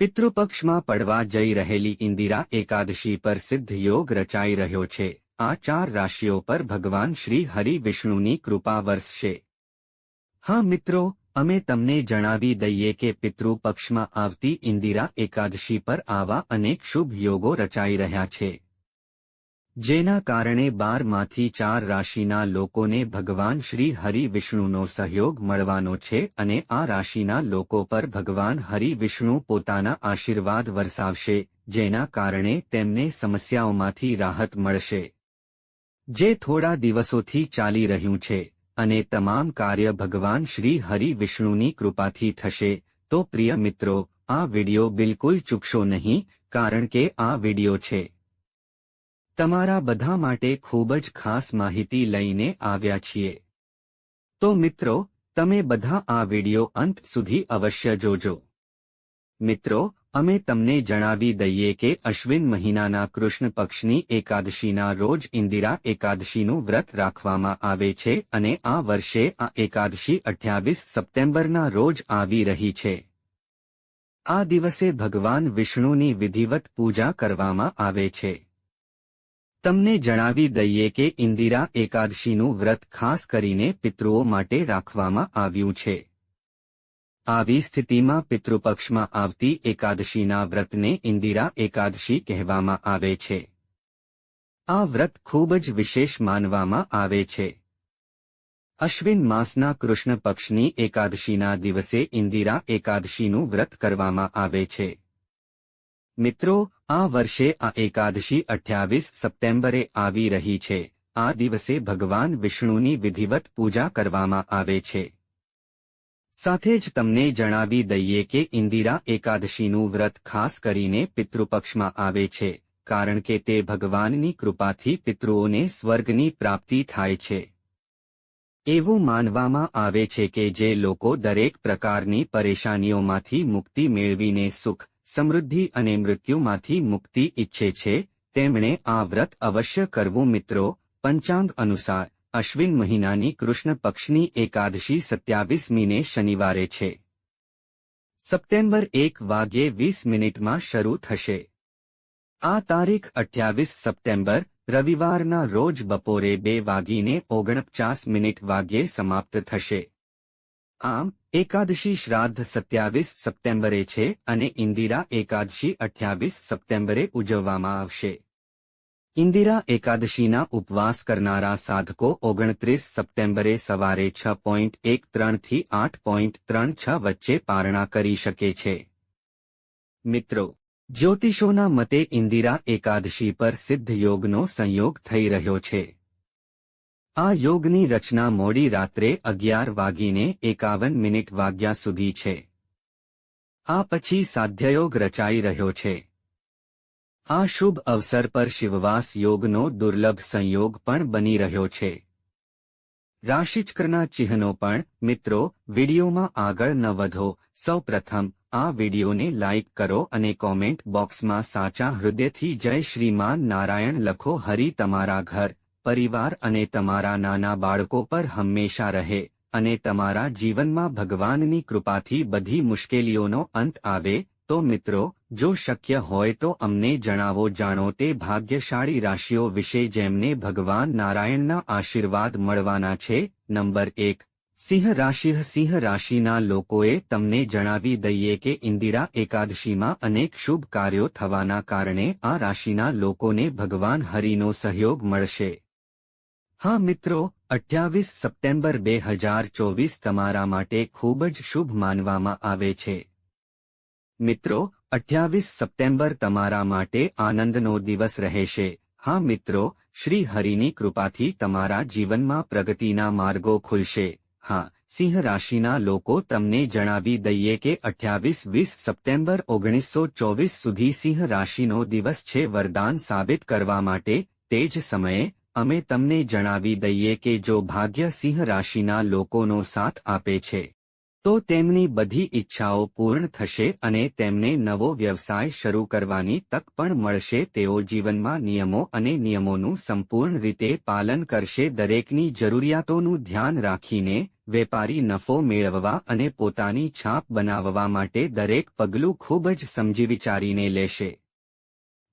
પિતૃપક્ષમાં પડવા જઈ રહેલી ઇન્દિરા એકાદશી પર સિદ્ધ યોગ રચાઈ રહ્યો છે. આ ચાર રાશિઓ પર ભગવાન શ્રી હરિ વિષ્ણુની કૃપા વરસશે. હા મિત્રો, અમે તમને જણાવી દઈએ કે પિતૃપક્ષમાં આવતી ઇન્દિરા એકાદશી પર આવા અનેક શુભ યોગો રચાઈ રહ્યા છે. જેના કારણે બારમાંથી ચાર રાશિના લોકોને ભગવાન શ્રી હરિ વિષ્ણુનો સહયોગ મળવાનો છે અને આ રાશિના લોકો પર ભગવાન હરિ વિષ્ણુ પોતાના આશીર્વાદ વરસાવશે, જેના કારણે તેમને સમસ્યાઓમાંથી રાહત મળશે. જે થોડા દિવસોથી ચાલી રહ્યું છે અને તમામ કાર્ય ભગવાન શ્રી હરિ વિષ્ણુની કૃપાથી થશે, તો પ્રિય મિત્રો, આ વિડિયો બિલકુલ ચૂકશો નહીં, કારણ કે આ વિડિયો છે. તમારા બધા માટે ખૂબ જ ખાસ માહિતી લઈને આવ્યા છીએ. તો મિત્રો, તમે બધા આ વિડિયો અંત સુધી અવશ્ય જોજો. મિત્રો, અમે તમને જણાવી દઈએ કે અશ્વિન મહિનાના કૃષ્ણ પક્ષની એકાદશીના રોજ ઇન્દિરા એકાદશીનું વ્રત રાખવામાં આવે છે અને આ વર્ષે આ એકાદશી અઠ્યાવીસ સપ્ટેમ્બરના રોજ આવી રહી છે. આ દિવસે ભગવાન વિષ્ણુની વિધિવત પૂજા કરવામાં આવે છે. તમને જણાવી દઈએ કે ઇન્દિરા એકાદશીનું વ્રત ખાસ કરીને પિતૃઓ માટે રાખવામાં આવ્યું છે. આવી સ્થિતિમાં પિતૃપક્ષમાં આવતી એકાદશીના વ્રતને ઇન્દિરા એકાદશી કહેવામાં આવે છે. આ વ્રત ખૂબ જ વિશેષ માનવામાં આવે છે. અશ્વિન માસના કૃષ્ણ પક્ષની એકાદશીના દિવસે ઇન્દિરા એકાદશીનું વ્રત કરવામાં આવે છે. મિત્રો આ વર્ષે આ એકાદશી અઠ્યાવીસ સપ્ટેમ્બરે આવી રહી છે. આ દિવસે ભગવાન વિષ્ણુની વિધિવત પૂજા કરવામાં આવે છે. સાથે જ તમને જણાવી દઈએ કે ઇન્દિરા એકાદશીનું વ્રત ખાસ કરીને પિતૃપક્ષમાં આવે છે, કારણ કે તે ભગવાનની કૃપાથી પિતૃઓને સ્વર્ગની પ્રાપ્તિ થાય છે. એવું માનવામાં આવે છે કે જે લોકો દરેક પ્રકારની પરેશાનીઓમાંથી મુક્તિ મેળવીને સુખ સમૃદ્ધિ અને મૃત્યુમાંથી મુક્તિ ઈચ્છે છે, તેમણે આ વ્રત અવશ્ય કરવું મિત્રો. પંચાંગ અનુસાર, અશ્વિન મહિનાની કૃષ્ણ પક્ષની એકાદશી સત્યાવીસમીને શનિવારે છે. સપ્ટેમ્બર એક વાગ્યે વીસ મિનિટમાં શરૂ થશે. આ તારીખ અઠ્યાવીસ સપ્ટેમ્બર, રવિવારના રોજ બપોરે બે વાગીને ઓગણપચાસ મિનિટ વાગ્યે સમાપ્ત થશે. આમ, એકાદશી શ્રાદ્ધ સત્યાવીસ સપ્ટેમ્બરે છે અને ઇન્દિરા એકાદશી અઠ્યાવીસ સપ્ટેમ્બરે ઉજવવામાં આવશે. ઇન્દિરા એકાદશીના ઉપવાસ કરનારા સાધકો ઓગણત્રીસ સપ્ટેમ્બરે સવારે છ પોઈન્ટ એક ત્રણથી આઠ પોઈન્ટ ત્રણ છ વચ્ચે પારણા કરી શકે છે. મિત્રો, જ્યોતિષોના મતે ઇન્દિરા એકાદશી પર સિદ્ધ યોગનો સંયોગ થઈ રહ્યો છે. આ યોગની રચના મોડી રાત્રે અગિયાર વાગીને એકાવન મિનિટ વાગ્યા સુધી છે. આ પછી સાધ્યયોગ રચાઈ રહ્યો છે. આ શુભ અવસર પર શિવવાસ યોગનો દુર્લભ સંયોગ પણ બની રહ્યો છે. રાશિચક્રના ચિહ્નો પણ, મિત્રો, વિડીયોમાં આગળ ન વધો. સૌ પ્રથમ આ વિડીયોને લાઇક કરો અને કોમેન્ટ બોક્સમાં સાચા હૃદયથી જય શ્રીમાન નારાયણ લખો હરી તમારા ઘર. પરિવાર અને તમારા નાના બાળકો પર હંમેશા રહે અને તમારા જીવનમાં ભગવાનની કૃપાથી બધી મુશ્કેલીઓનો અંત આવે, તો મિત્રો, જો શક્ય હોય તો અમને જણાવો, જાણો તે ભાગ્યશાળી રાશિઓ વિશે જેમને ભગવાન નારાયણના આશીર્વાદ મળવાના છે. નંબર એક, સિંહ રાશિ, સિંહ રાશિના લોકોએ તમને જણાવી દઈએ કે ઇન્દિરા એકાદશીમાં અનેક શુભ કાર્યો થવાના કારણે આ રાશિના લોકોને ભગવાન હરિનો સહયોગ મળશે. હા મિત્રો, અઠ્યાવીસ સપ્ટેમ્બર બે હજાર ચોવીસ તમારા માટે ખૂબ જ શુભ માનવામાં આવે છે. મિત્રો, અઠ્યાવીસ સપ્ટેમ્બર તમારા માટે આનંદનો દિવસ રહેશે. હા મિત્રો, શ્રી હરિની કૃપાથી તમારા જીવનમાં પ્રગતિના માર્ગો ખુલશે. હા, સિંહ રાશિના લોકો તમને જણાવી દઈએ કે અઠ્યાવીસ વીસ સપ્ટેમ્બર ઓગણીસો ચોવીસ સુધી સિંહ રાશિનો દિવસ છે વરદાન સાબિત કરવા માટે તે જ સમયે અમે તમને જણાવી દઈએ કે જો ભાગ્ય સિંહ રાશિના લોકોનો સાથ આપે છે, તો તેમની બધી ઈચ્છાઓ પૂર્ણ થશે અને તેમને નવો વ્યવસાય શરૂ કરવાની તક પણ મળશે. તેઓ જીવનમાં નિયમો અને નિયમોનું સંપૂર્ણ રીતે પાલન કરશે. દરેકની જરૂરિયાતોનું ધ્યાન રાખીને વેપારી નફો મેળવવા અને પોતાની છાપ બનાવવા માટે દરેક પગલું ખૂબ જ સમજી વિચારીને લેશે.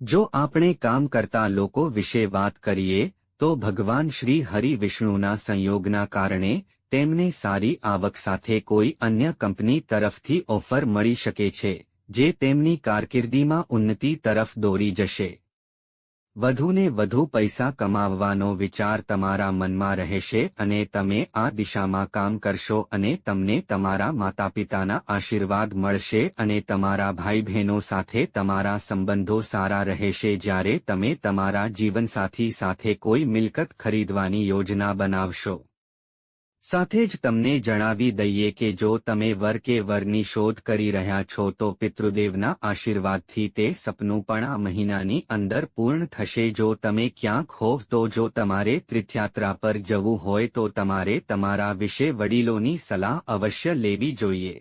જો આપણે કામ કરતા લોકો વિશે વાત કરીએ તો ભગવાન શ્રી હરિ વિષ્ણુના સંયોગના કારણે તેમને સારી આવક સાથે કોઈ અન્ય કંપની તરફથી ઓફર મળી શકે છે, જે તેમની કારકિર્દીમાં ઉન્નતિ તરફ દોરી જશે. વધુને વધુ પૈસા કમાવવાનો વિચાર તમારા મનમાં રહેશે અને તમે આ દિશામાં કામ કરશો અને તમને તમારા માતાપિતાના આશીર્વાદ મળશે અને તમારા ભાઈ બહેનો સાથે તમારા સંબંધો સારા રહેશે જ્યારે તમે તમારા જીવનસાથી સાથે કોઈ મિલકત ખરીદવાની યોજના બનાવશો. સાથે જ તમને જણાવી દઈએ કે જો તમે વર કે વરની શોધ કરી રહ્યા છો તો પિતૃદેવના આશીર્વાદથી તે સપનું પણ આ મહિનાની અંદર પૂર્ણ થશે. જો તમે ક્યાંક હોવ તો જો તમારે તીર્થયાત્રા પર જવું હોય તો તમારે તમારા વિશે વડીલોની સલાહ અવશ્ય લેવી જોઈએ.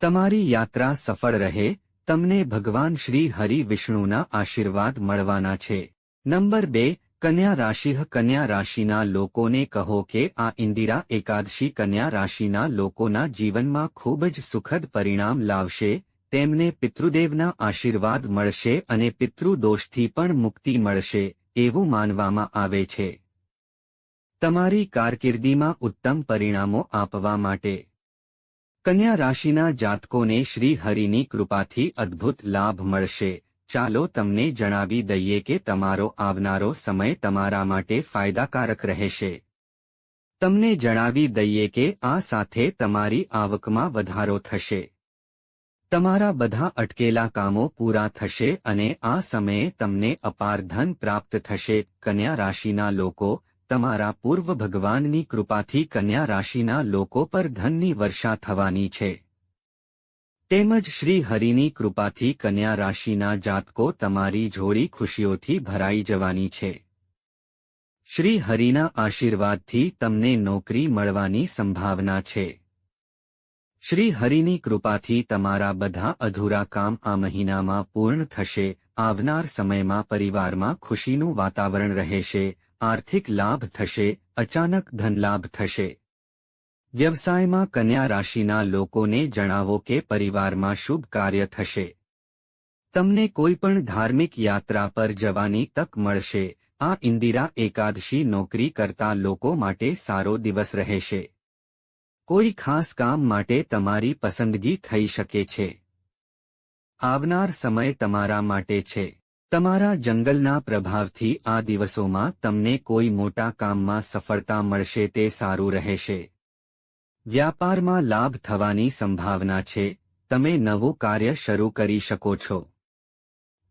તમારી યાત્રા સફળ રહે. તમને ભગવાન શ્રી હરિ વિષ્ણુના આશીર્વાદ મળવાના છે. નંબર બે કન્યા રાશિ કન્યા રાશિના લોકોને કહો કે આ ઇન્દિરા એકાદશી કન્યા રાશિના લોકોના જીવનમાં ખૂબ જ સુખદ પરિણામ લાવશે, તેમને પિતૃદેવના આશીર્વાદ મળશે અને પિતૃદોષથી પણ મુક્તિ મળશે, એવું માનવામાં આવે છે. તમારી કારકિર્દીમાં ઉત્તમ પરિણામો આપવા માટે. કન્યા રાશિના જાતકોને શ્રી હરિની કૃપાથી અદ્ભુત લાભ મળશે. ચાલો તમને જણાવી દઈએ કે તમારો આવનારો સમય તમારા માટે ફાયદાકારક રહેશે. તમને જણાવી દઈએ કે આ સાથે તમારી આવકમાં વધારો થશે. તમારા બધા અટકેલા કામો પૂરા થશે અને આ સમયે તમને અપાર ધન પ્રાપ્ત થશે. કન્યા રાશિના લોકો, તમારા પૂર્વ ભગવાનની કૃપાથી કન્યા રાશિના લોકો પર ધનની વર્ષા થવાની છે. તેમજ શ્રી હરિની કૃપાથી કન્યા રાશિના જાતકો તમારી જોડી ખુશીઓથી ભરાઈ જવાની છે. શ્રી હરિના આશીર્વાદથી તમને નોકરી મળવાની સંભાવના છે. શ્રી હરિની કૃપાથી તમારા બધા અધૂરા કામ આ મહિનામાં પૂર્ણ થશે, આવનાર સમયમાં પરિવારમાં ખુશીનું વાતાવરણ રહેશે, આર્થિક લાભ થશે, અચાનક ધનલાભ થશે. વ્યવસાયમાં કન્યા રાશિના લોકોને જણાવો કે પરિવારમાં શુભ કાર્ય થશે. તમને કોઈ પણ ધાર્મિક યાત્રા પર જવાની તક મળશે. આ ઇન્દિરા એકાદશી નોકરી કરતા લોકો માટે સારો દિવસ રહેશે. કોઈ ખાસ કામ માટે તમારી પસંદગી થઈ શકે છે. આવનાર સમય તમારા માટે છે. તમારા જંગલના પ્રભાવથી આ દિવસોમાં તમને કોઈ મોટા કામમાં સફળતા મળશે તે સારું રહેશે. વ્યાપારમાં લાભ થવાની સંભાવના છે. તમે નવું કાર્ય શરૂ કરી શકો છો.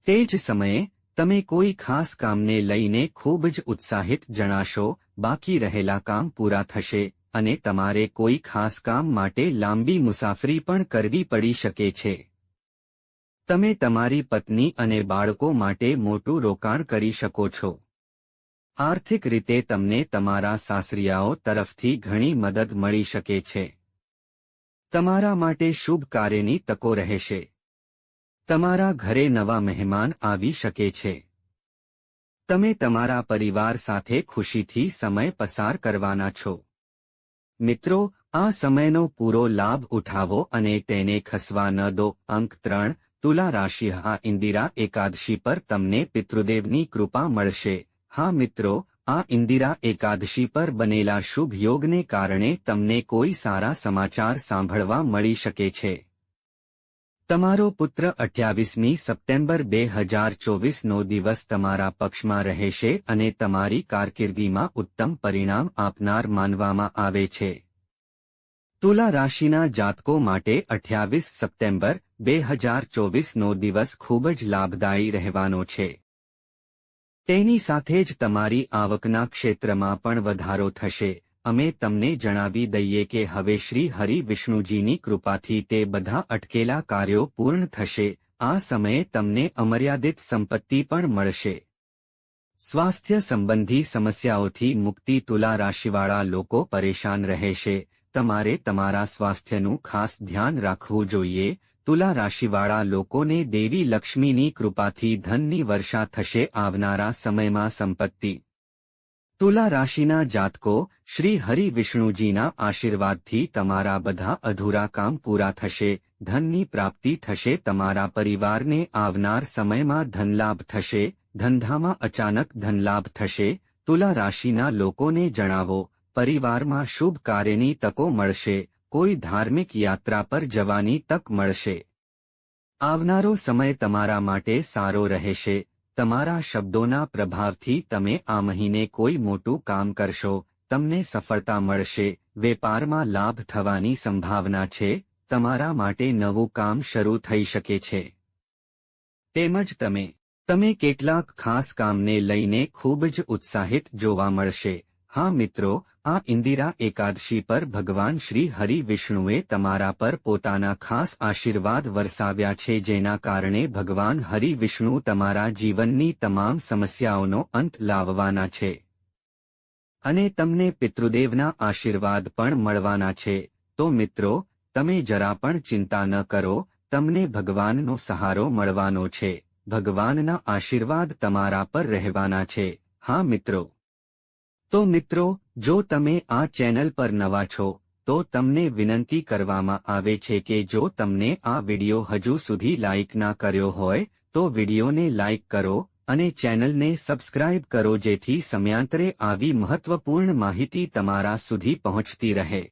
તે જ સમયે, તમે કોઈ ખાસ કામને લઈને ખૂબ જ ઉત્સાહિત જણાશો, બાકી રહેલા કામ પૂરા થશે, અને તમારે કોઈ ખાસ કામ માટે લાંબી મુસાફરી પણ કરવી પડી શકે છે. તમે તમારી પત્ની અને બાળકો માટે મોટું રોકાણ કરી શકો છો. આર્થિક રીતે તમને તમારા સાસરિયાઓ તરફથી ઘણી મદદ મળી શકે છે. તમારા માટે શુભ કાર્યની તકો રહેશે. તમારા ઘરે નવા મહેમાન આવી શકે છે. તમે તમારા પરિવાર સાથે ખુશીથી સમય પસાર કરવાના છો. મિત્રો, આ સમયનો પૂરો લાભ ઉઠાવો અને તેને ખસવા ન દો. અંક ત્રણ, તુલા રાશિ આ ઇન્દિરા એકાદશી પર તમને પિતૃદેવની કૃપા મળશે. હા મિત્રો, આ ઇન્દિરા એકાદશી પર બનેલા શુભ યોગને કારણે તમને કોઈ સારા સમાચાર સાંભળવા મળી શકે છે. તમારો પુત્ર અઠ્યાવીસમી સપ્ટેમ્બર બે હજાર ચોવીસનો દિવસ તમારા પક્ષમાં રહેશે અને તમારી કારકિર્દીમાં ઉત્તમ પરિણામ આપનાર માનવામાં આવે છે. તુલા રાશિના જાતકો માટે અઠ્યાવીસ સપ્ટેમ્બર બે હજાર ચોવીસનો દિવસ ખૂબ જ લાભદાયી રહેવાનો છે. તેની સાથે જ તમારી આવકના ક્ષેત્રમાં પણ વધારો થશે. અમે તમને જણાવી દઈએ કે હવે શ્રી હરિ વિષ્ણુજીની કૃપાથી તે બધા અટકેલા કાર્યો પૂર્ણ થશે. આ સમયે તમને અમર્યાદિત સંપત્તિ પણ મળશે. સ્વાસ્થ્ય સંબંધી સમસ્યાઓથી મુક્તિ તુલા રાશિવાળા લોકો પરેશાન રહેશે. તમારે તમારા સ્વાસ્થ્યનું ખાસ ધ્યાન રાખવું જોઈએ. તુલા રાશિવાળા લોકોને દેવી લક્ષ્મીની કૃપાથી ધનની વર્ષા થશે આવનારા સમયમાં સંપત્તિ. તુલા રાશિના જાતકો, શ્રી હરિ વિષ્ણુજીના આશીર્વાદથી તમારા બધા અધૂરા કામ પૂરા થશે, ધનની પ્રાપ્તિ થશે, તમારા પરિવારને આવનાર સમયમાં ધનલાભ થશે, ધંધામાં અચાનક ધનલાભ થશે, તુલા રાશિના લોકોને જણાવો, પરિવારમાં શુભ કાર્યની તકો મળશે કોઈ ધાર્મિક યાત્રા પર જવાની તક મળશે. આવનારો સમય તમારા માટે સારો રહેશે. તમારા શબ્દોના પ્રભાવથી તમે આ મહિને કોઈ મોટું કામ કરશો. તમને સફળતા મળશે. વેપારમાં લાભ થવાની સંભાવના છે. તમારા માટે નવું કામ શરૂ થઈ શકે છે. તેમજ તમે તમે કેટલાક ખાસ કામને લઈને ખૂબ જ ઉત્સાહિત જોવા મળશે. હા મિત્રો, આ ઇન્દિરા એકાદશી પર ભગવાન શ્રી હરિ વિષ્ણુએ તમારા પર પોતાના ખાસ આશીર્વાદ વરસાવ્યા છે જેના કારણે ભગવાન હરિ વિષ્ણુ તમારા જીવનની તમામ સમસ્યાઓનો અંત લાવવાના છે. અને તમને પિતૃદેવના આશીર્વાદ પણ મળવાના છે. તો મિત્રો, તમે જરા પણ ચિંતા ન કરો, તમને ભગવાનનો સહારો મળવાનો છે. ભગવાનના આશીર્વાદ તમારા પર રહેવાના છે. હા મિત્રો. તો મિત્રો, જો તમે આ ચેનલ પર નવા છો, તો તમને વિનંતી કરવામાં આવે છે કે જો તમને આ વિડિયો હજુ સુધી લાઇક ના કર્યો હોય, તો વિડિયોને લાઇક કરો અને ચેનલને સબસ્ક્રાઇબ કરો જેથી સમયાંતરે આવી મહત્વપૂર્ણ માહિતી તમારા સુધી પહોંચતી રહે.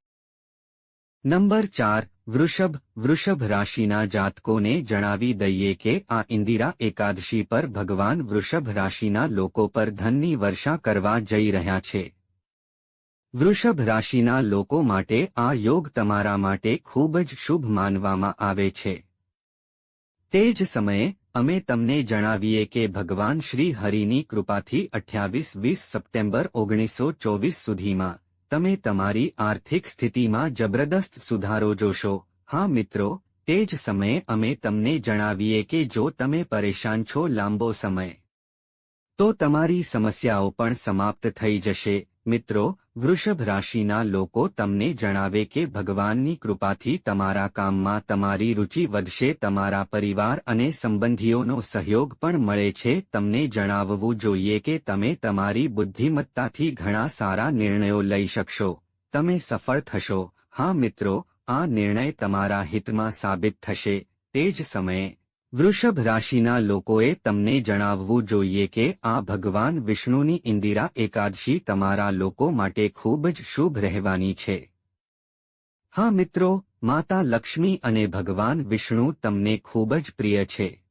નંબર ચાર, વૃષભ વૃષભ રાશિના જાતકોને જણાવી દઈએ કે આ ઇન્દિરા એકાદશી પર ભગવાન વૃષભ રાશિના લોકો પર ધનની વર્ષા કરવા જઈ રહ્યા છે. વૃષભ રાશિના લોકો માટે આ યોગ તમારા માટે ખૂબ જ શુભ માનવામાં આવે છે. તે જ સમયે, અમે તમને જણાવીએ કે ભગવાન શ્રી હરિની કૃપાથી અઠ્યાવીસ વીસ સપ્ટેમ્બર ઓગણીસો ચોવીસ સુધીમાં તમે તમારી આર્થિક સ્થિતિમાં જબરદસ્ત સુધારો જોશો. હા મિત્રો, તે જ સમયે અમે તમને જણાવીએ કે જો તમે પરેશાન છો લાંબો સમય, તો તમારી સમસ્યાઓ પણ સમાપ્ત થઈ જશે. મિત્રો, વૃષભ રાશિના લોકો તમને જણાવે કે ભગવાનની કૃપાથી તમારા કામમાં તમારી રુચિ વધશે, તમારા પરિવાર અને સંબંધીઓનો સહયોગ પણ મળે છે. તમને જણાવવું જોઈએ કે તમે તમારી બુદ્ધિમત્તાથી ઘણા સારા નિર્ણયો લઈ શકશો. તમે સફળ થશો. હા મિત્રો, આ નિર્ણય તમારા હિતમાં સાબિત થશે. તે જ સમયે વૃષભ રાશિના લોકોએ તમને જણાવવું જોઈએ કે આ ભગવાન વિષ્ણુની ઇન્દિરા એકાદશી તમારા લોકો માટે ખૂબ જ શુભ રહેવાની છે. હા મિત્રો, માતા લક્ષ્મી અને ભગવાન વિષ્ણુ તમને ખૂબ જ પ્રિય છે.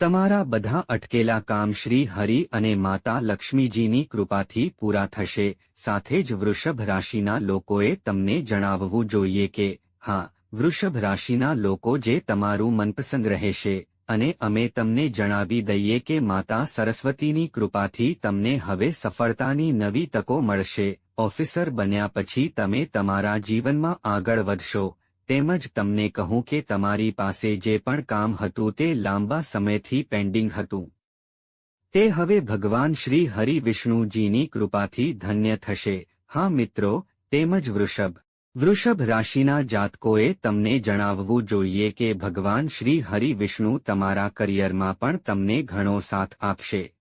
તમારા બધા અટકેલા કામ શ્રી હરિ અને માતા લક્ષ્મીજીની કૃપાથી પૂરા થશે. સાથે જ વૃષભ રાશિના લોકોએ તમને જણાવવું જોઈએ કે, હા વૃષભ રાશિના લોકો જે તમારું મનપસંદ રહેશે અને અમે તમને જણાવી દઈએ કે માતા સરસ્વતીની કૃપાથી તમને હવે સફળતાની નવી તકો મળશે. ઓફિસર બન્યા પછી તમે તમારા જીવનમાં આગળ વધશો. તેમજ તમને કહું કે તમારી પાસે જે પણ કામ હતું તે લાંબા સમયથી પેન્ડિંગ હતું. તે હવે ભગવાન શ્રી હરિ વિષ્ણુજીની કૃપાથી ધન્ય થશે. હા મિત્રો, તેમજ વૃષભ વૃષભ રાશિના જાતકોએ તમને જણાવવું જોઈએ કે ભગવાન શ્રી હરિ વિષ્ણુ તમારા કરિયરમાં પણ તમને ઘણો સાથ આપશે.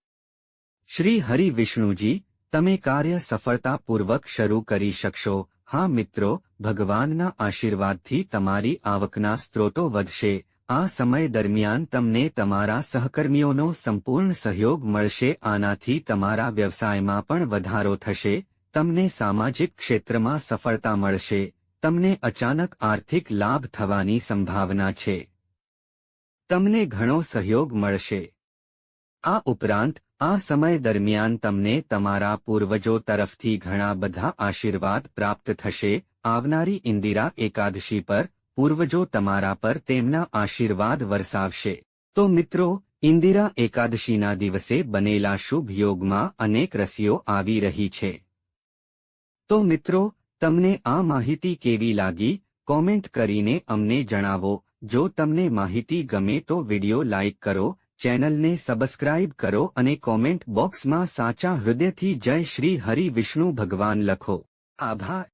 શ્રી હરિ વિષ્ણુજી તમે કાર્ય સફળતાપૂર્વક શરૂ કરી શકશો. હા મિત્રો, ભગવાનના આશીર્વાદથી તમારી આવકના સ્ત્રોતો વધશે. આ સમય દરમિયાન તમને તમારા સહકર્મીઓનો સંપૂર્ણ સહયોગ મળશે. આનાથી તમારા વ્યવસાયમાં પણ વધારો થશે. તમને સામાજિક ક્ષેત્રમાં સફળતા મળશે, તમને અચાનક આર્થિક લાભ થવાની સંભાવના છે. તમને ઘણો સહયોગ મળશે. આ ઉપરાંત, આ સમય દરમિયાન તમને તમારા પૂર્વજો તરફથી ઘણા બધા આશીર્વાદ પ્રાપ્ત થશે, આવનારી ઇન્દિરા એકાદશી પર, પૂર્વજો તમારા પર તેમના આશીર્વાદ વરસાવશે. તો મિત્રો, ઇન્દિરા એકાદશીના દિવસે બનેલા શુભ યોગમાં અનેક રસીઓ આવી રહી છે. તો મિત્રો, તમને આ માહિતી કેવી લાગી? કોમેન્ટ કરીને અમને જણાવો. જો તમને માહિતી ગમે તો વિડિયો લાઇક કરો, ચેનલને સબસ્ક્રાઇબ કરો અને કોમેન્ટ બોક્સમાં સાચા હૃદયથી જય શ્રી હરિ વિષ્ણુ ભગવાન લખો. આભાર.